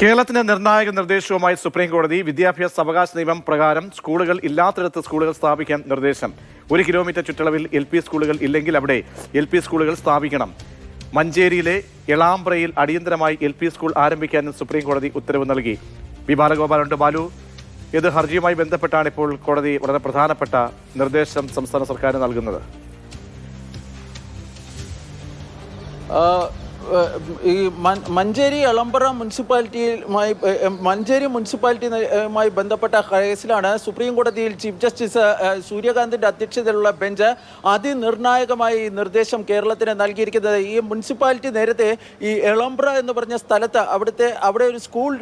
കേരളത്തിന് നിർണായക നിർദ്ദേശവുമായി സുപ്രീം കോടതി വിദ്യാഭ്യാസ അവകാശ നിയമം പ്രകാരം സ്കൂളുകൾ ഇല്ലാത്തിടത്ത് സ്കൂളുകൾ സ്ഥാപിക്കാൻ നിർദ്ദേശം. ഒരു കിലോമീറ്റർ ചുറ്റളവിൽ എൽ പി സ്കൂളുകൾ ഇല്ലെങ്കിൽ അവിടെ എൽ പി സ്കൂളുകൾ സ്ഥാപിക്കണം. മഞ്ചേരിയിലെ എളാമ്പ്രയിൽ അടിയന്തരമായി എൽ പി സ്കൂൾ ആരംഭിക്കാനും സുപ്രീം കോടതി ഉത്തരവ് നൽകി. വി ബാലഗോപാലുണ്ട്. ബാലു ഇത് ഹർജിയുമായി ബന്ധപ്പെട്ടാണ് ഇപ്പോൾ കോടതി വളരെ പ്രധാനപ്പെട്ട നിർദ്ദേശം സംസ്ഥാന സർക്കാരിന് നൽകുന്നത്. ഈ മഞ്ചേരി എളമ്പറ മുനിസിപ്പാലിറ്റിയുമായി മഞ്ചേരി മുനിസിപ്പാലിറ്റിയുമായി ബന്ധപ്പെട്ട കേസിലാണ് സുപ്രീം കോടതിയിൽ ചീഫ് ജസ്റ്റിസ് സൂര്യകാന്തിന്റെ അധ്യക്ഷതയിലുള്ള ബെഞ്ച് അതിനിർണായകമായി നിർദ്ദേശം കേരളത്തിന് നൽകിയിരിക്കുന്നത്. ഈ മുനിസിപ്പാലിറ്റി നേരത്തെ ഈ എളമ്പ്ര എന്ന് പറഞ്ഞ സ്ഥലത്ത് അവിടുത്തെ അവിടെ ഒരു സ്കൂൾ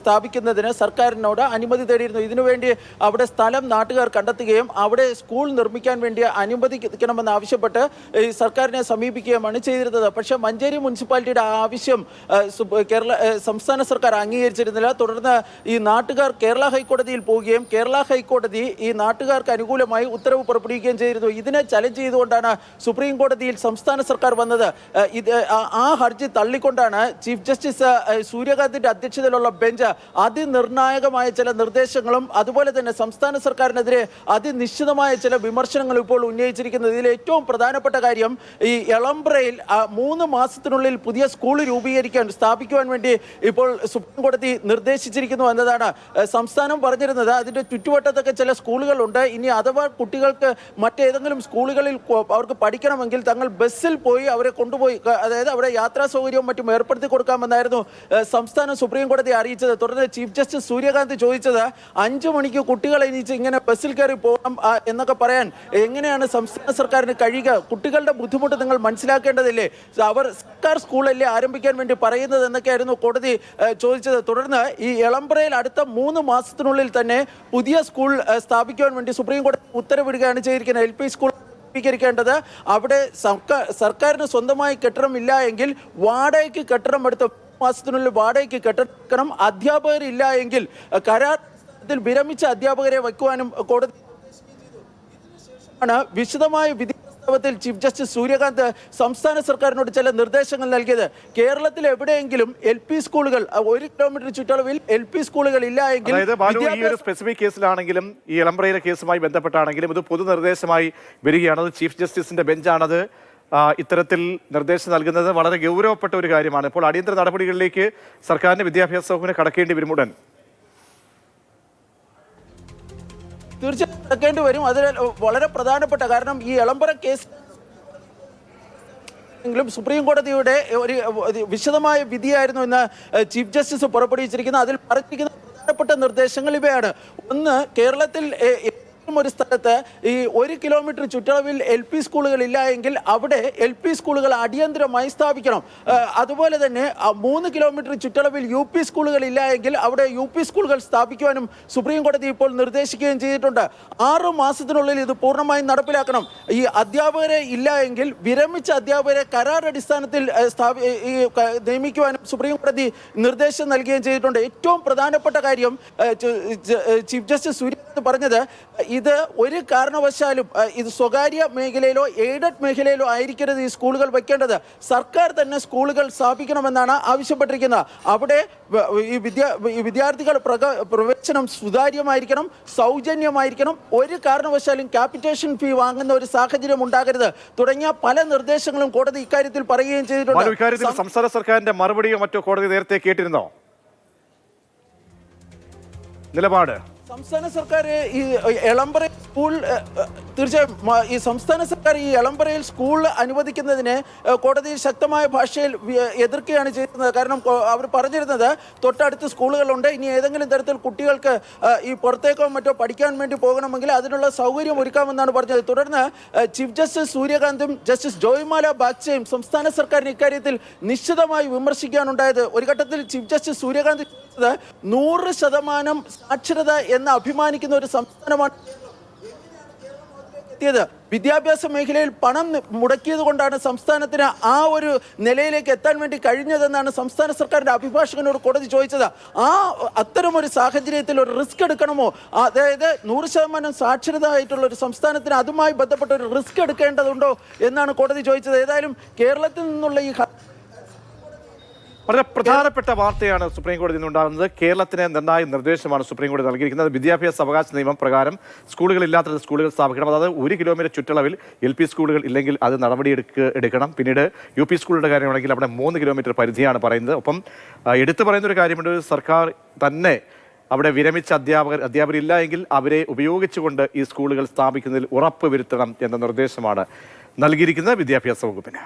സ്ഥാപിക്കുന്നതിന് സർക്കാരിനോട് അനുമതി തേടിയിരുന്നു. ഇതിനുവേണ്ടി അവിടെ സ്ഥലം നാട്ടുകാർ കണ്ടെത്തുകയും അവിടെ സ്കൂൾ നിർമ്മിക്കാൻ വേണ്ടി അനുവദിക്കണമെന്ന് ആവശ്യപ്പെട്ട് ഈ സർക്കാരിനെ സമീപിക്കുകയുമാണ് ചെയ്തിരുന്നത്. പക്ഷേ മഞ്ചേരി മുനിസിപ്പാലിറ്റിയുടെ ആവശ്യം കേരള സംസ്ഥാന സർക്കാർ അംഗീകരിച്ചിരുന്നില്ല. തുടർന്ന് ഈ നാട്ടുകാർ കേരള ഹൈക്കോടതിയിൽ പോവുകയും കേരള ഹൈക്കോടതി ഈ നാട്ടുകാർക്ക് അനുകൂലമായി ഉത്തരവ് പുറപ്പെടുവിക്കുകയും ചെയ്തിരുന്നു. ഇതിനെ ചലഞ്ച് ചെയ്തുകൊണ്ടാണ് സുപ്രീം കോടതിയിൽ സംസ്ഥാന സർക്കാർ വന്നത്. ഇത് ആ- ഹർജി തള്ളിക്കൊണ്ടാണ് ചീഫ് ജസ്റ്റിസ് സൂര്യകാന്തിന്റെ അധ്യക്ഷതയിലുള്ള ബെഞ്ച് അതിനിർണായകമായ ചില നിർദ്ദേശങ്ങളും അതുപോലെ തന്നെ സംസ്ഥാന സർക്കാരിനെതിരെ അതിനിശ്ചിതമായ ചില വിമർശനങ്ങളും ഇപ്പോൾ ഉന്നയിച്ചിരിക്കുന്നത്. ഇതിൽ ഏറ്റവും പ്രധാനപ്പെട്ട കാര്യം ഈ എളംബ്രയിൽ മൂന്ന് മൂന്ന് മാസത്തിനുള്ളിൽ പുതിയ സ്കൂൾ രൂപീകരിക്കാൻ സ്ഥാപിക്കുവാൻ വേണ്ടി ഇപ്പോൾ സുപ്രീം കോടതി നിർദ്ദേശിച്ചിരിക്കുന്നു എന്നതാണ് സംസ്ഥാനം പറഞ്ഞിരുന്നത്. അതിന്റെ ചുറ്റുവട്ടത്തൊക്കെ ചില സ്കൂളുകളുണ്ട്. ഇനി അഥവാ കുട്ടികൾക്ക് മറ്റേതെങ്കിലും സ്കൂളുകളിൽ അവർക്ക് പഠിക്കണമെങ്കിൽ തങ്ങൾ ബസ്സിൽ പോയി അവരെ കൊണ്ടുപോയി അതായത് അവിടെ യാത്രാ സൗകര്യവും മറ്റും ഏർപ്പെടുത്തി കൊടുക്കാമെന്നായിരുന്നു സംസ്ഥാനം സുപ്രീം കോടതി അറിയിച്ചത്. തുടർന്ന് ചീഫ് ജസ്റ്റിസ് സൂര്യകാന്ത് ചോദിച്ചത് അഞ്ചു മണിക്ക് കുട്ടികളെ എണീച്ച് ഇങ്ങനെ ബസ്സിൽ കയറി പോകണം എന്നൊക്കെ പറയാൻ എങ്ങനെയാണ് സംസ്ഥാന സർക്കാരിന് കഴിയുക? കുട്ടികളുടെ ബുദ്ധിമുട്ട് നിങ്ങൾ മനസ്സിലാക്കേണ്ടതില്ലേ? അവർ സർക്കാർ സ്കൂളല്ലേ ആരംഭിക്കാൻ വേണ്ടി പറയുന്നത് എന്നൊക്കെയായിരുന്നു കോടതി ചോദിച്ചത്. തുടർന്ന് ഈ എളമ്പ്രയിൽ അടുത്ത മൂന്ന് മാസത്തിനുള്ളിൽ തന്നെ പുതിയ സ്കൂൾ സ്ഥാപിക്കുവാൻ വേണ്ടി സുപ്രീം കോടതി ഉത്തരവിടുകയാണ് ചെയ്തിരിക്കുന്നത്. എൽ പി സ്കൂൾ രൂപീകരിക്കേണ്ടത് അവിടെ സർക്കാരിന് സ്വന്തമായി കെട്ടിടം ഇല്ല എങ്കിൽ വാടകയ്ക്ക് കെട്ടിടം എടുത്ത് മാസത്തിനുള്ളിൽ വാടകയ്ക്ക് കെട്ടിടം അധ്യാപകർ ഇല്ല എങ്കിൽ കരാറിൽ വിരമിച്ച അധ്യാപകരെ വയ്ക്കുവാനും കോടതി വിശദമായ വിധി പ്രസ്താവത്തിൽ ചീഫ് ജസ്റ്റിസ് സൂര്യകാന്ത് സംസ്ഥാന സർക്കാരിനോട് ചില നിർദ്ദേശങ്ങൾ നൽകിയത്. കേരളത്തിൽ എവിടെയെങ്കിലും എൽ പി സ്കൂളുകൾ ഒരു കിലോമീറ്റർ ചുറ്റളവിൽ എൽ പി സ്കൂളുകൾ ഇല്ല എങ്കിൽ ഈ ഒരു സ്പെസിഫിക് കേസിലാണെങ്കിലും ഈ ഇളംബ്രയിലെ കേസുമായി ബന്ധപ്പെട്ടാണെങ്കിലും ഇത് പൊതു നിർദ്ദേശമായി വരികയാണ്. അത് ചീഫ് ജസ്റ്റിസിന്റെ ബെഞ്ചാണത്. ഇത്തരത്തിൽ നിർദ്ദേശം നൽകുന്നത് വളരെ ഗൗരവപ്പെട്ട ഒരു കാര്യമാണ്. ഇപ്പോൾ അടിയന്തര നടപടികളിലേക്ക് സർക്കാരിന്റെ വിദ്യാഭ്യാസ വകുപ്പിന് കടക്കേണ്ടി വരും ഉടൻ. തീർച്ചയായും നടക്കേണ്ടി വരും. അതിൽ വളരെ പ്രധാനപ്പെട്ട കാരണം ഈ എളമ്പറ കേസ് എങ്കിലും സുപ്രീം കോടതിയുടെ ഒരു വിശദമായ വിധിയായിരുന്നു ഇന്ന് ചീഫ് ജസ്റ്റിസ് പുറപ്പെടുവിച്ചിരിക്കുന്നത്. അതിൽ പറഞ്ഞിരിക്കുന്ന പ്രധാനപ്പെട്ട നിർദ്ദേശങ്ങൾ ഇവയാണ്. ഒന്ന് കേരളത്തിൽ ഒരു സ്ഥലത്ത് ഈ ഒരു കിലോമീറ്റർ ചുറ്റളവിൽ എൽ പി സ്കൂളുകൾ ഇല്ല എങ്കിൽ അവിടെ എൽ പി സ്കൂളുകൾ അടിയന്തരമായി സ്ഥാപിക്കണം. അതുപോലെ തന്നെ മൂന്ന് കിലോമീറ്റർ ചുറ്റളവിൽ യു പി സ്കൂളുകൾ ഇല്ല എങ്കിൽ അവിടെ യു പി സ്കൂളുകൾ സ്ഥാപിക്കുവാനും സുപ്രീം കോടതി ഇപ്പോൾ നിർദ്ദേശിക്കുകയും ചെയ്തിട്ടുണ്ട്. ആറ് മാസത്തിനുള്ളിൽ ഇത് പൂർണമായും നടപ്പിലാക്കണം. ഈ അധ്യാപകരെ ഇല്ല എങ്കിൽ വിരമിച്ച അധ്യാപകരെ കരാർ അടിസ്ഥാനത്തിൽ ഈ നിയമിക്കുവാനും സുപ്രീം കോടതി നിർദ്ദേശം നൽകുകയും ചെയ്തിട്ടുണ്ട്. ഏറ്റവും പ്രധാനപ്പെട്ട കാര്യം ചീഫ് ജസ്റ്റിസ് സൂര്യകാന്ത് പറഞ്ഞത് ഇത് ഒരു കാരണവശാലും ഇത് സ്വകാര്യ മേഖലയിലോ എയ്ഡഡ് മേഖലയിലോ ആയിരിക്കരുത് ഈ സ്കൂളുകൾ വെക്കേണ്ടത് സർക്കാർ തന്നെ സ്കൂളുകൾ സ്ഥാപിക്കണമെന്നാണ് ആവശ്യപ്പെട്ടിരിക്കുന്നത്. അവിടെ ഈ വിദ്യാ വിദ്യാർത്ഥികൾ പ്രവേശനം സുതാര്യമായിരിക്കണം സൗജന്യമായിരിക്കണം. ഒരു കാരണവശാലും ക്യാപിറ്റേഷൻ ഫീ വാങ്ങുന്ന ഒരു സാഹചര്യം ഉണ്ടാകരുത്. തുടങ്ങിയ പല നിർദ്ദേശങ്ങളും കോടതി ഇക്കാര്യത്തിൽ പറയുകയും ചെയ്തിട്ടുണ്ട്. സംസ്ഥാന സർക്കാരിന്റെ മറുപടിയോ മറ്റോ കോടതി നേരത്തെ കേട്ടിരുന്നോ? നിലപാട്. സംസ്ഥാന സർക്കാർ ഈ എളമ്പറ സ്കൂൾ തീർച്ചയായും ഈ സംസ്ഥാന സർക്കാർ ഈ എളമ്പറയിൽ സ്കൂൾ അനുവദിക്കുന്നതിന് കോടതി ശക്തമായ ഭാഷയിൽ എതിർക്കുകയാണ് ചെയ്യുന്നത് കാരണം അവർ പറഞ്ഞിരുന്നത് തൊട്ടടുത്ത് സ്കൂളുകളുണ്ട്. ഇനി ഏതെങ്കിലും തരത്തിൽ കുട്ടികൾക്ക് ഈ പുറത്തേക്കോ മറ്റോ പഠിക്കാൻ വേണ്ടി പോകണമെങ്കിൽ അതിനുള്ള സൗകര്യം ഒരുക്കാമെന്നാണ് പറഞ്ഞത്. തുടർന്ന് ചീഫ് ജസ്റ്റിസ് സൂര്യകാന്തും ജസ്റ്റിസ് ജോയ്മാല ബാഗ്ചയും സംസ്ഥാന സർക്കാരിന് ഇക്കാര്യത്തിൽ നിശ്ചിതമായി വിമർശിക്കാനുണ്ടായത് ഒരു ഘട്ടത്തിൽ ചീഫ് ജസ്റ്റിസ് സൂര്യകാന്ത് പറഞ്ഞത് നൂറ് ശതമാനം സാക്ഷരത എന്ന് അഭിമാനിക്കുന്ന ഒരു സംസ്ഥാനമാണ് എത്തിയത്. വിദ്യാഭ്യാസ മേഖലയിൽ പണം മുടക്കിയത് കൊണ്ടാണ് സംസ്ഥാനത്തിന് ആ ഒരു നിലയിലേക്ക് എത്താൻ വേണ്ടി കഴിഞ്ഞതെന്നാണ് സംസ്ഥാന സർക്കാരിന്റെ അഭിഭാഷകനോട് കോടതി ചോദിച്ചത്. ആ അത്തരം ഒരു സാഹചര്യത്തിൽ ഒരു റിസ്ക് എടുക്കണമോ? അതായത് നൂറ് ശതമാനം സാക്ഷരത ആയിട്ടുള്ള ഒരു സംസ്ഥാനത്തിന് അതുമായി ബന്ധപ്പെട്ട ഒരു റിസ്ക് എടുക്കേണ്ടതുണ്ടോ എന്നാണ് കോടതി ചോദിച്ചത്. ഏതായാലും കേരളത്തിൽ നിന്നുള്ള ഈ വളരെ പ്രധാനപ്പെട്ട വാർത്തയാണ് സുപ്രീം കോടതിയിൽ നിന്നുണ്ടാകുന്നത് കേരളത്തിന് നിർണായ നിർദ്ദേശമാണ് സുപ്രീം കോടതി നൽകിയിരിക്കുന്നത്. വിദ്യാഭ്യാസ അവകാശ നിയമം പ്രകാരം സ്കൂളുകൾ ഇല്ലാത്ത സ്കൂളുകൾ സ്ഥാപിക്കണം. അതായത് ഒരു കിലോമീറ്റർ ചുറ്റളവിൽ എൽ പി സ്കൂളുകൾ ഇല്ലെങ്കിൽ അത് നടപടി എടുക്കണം. പിന്നീട് യു പി സ്കൂളുകളുടെ കാര്യമാണെങ്കിൽ അവിടെ മൂന്ന് കിലോമീറ്റർ പരിധിയാണ് പറയുന്നത്. ഒപ്പം എടുത്തു പറയുന്ന ഒരു കാര്യമുണ്ട്. സർക്കാർ തന്നെ അവിടെ വിരമിച്ച അധ്യാപകർ അധ്യാപകരില്ല എങ്കിൽ അവരെ ഉപയോഗിച്ചുകൊണ്ട് ഈ സ്കൂളുകൾ സ്ഥാപിക്കുന്നതിൽ ഉറപ്പ് വരുത്തണം എന്ന നിർദ്ദേശമാണ് നൽകിയിരിക്കുന്നത് വിദ്യാഭ്യാസ വകുപ്പിന്.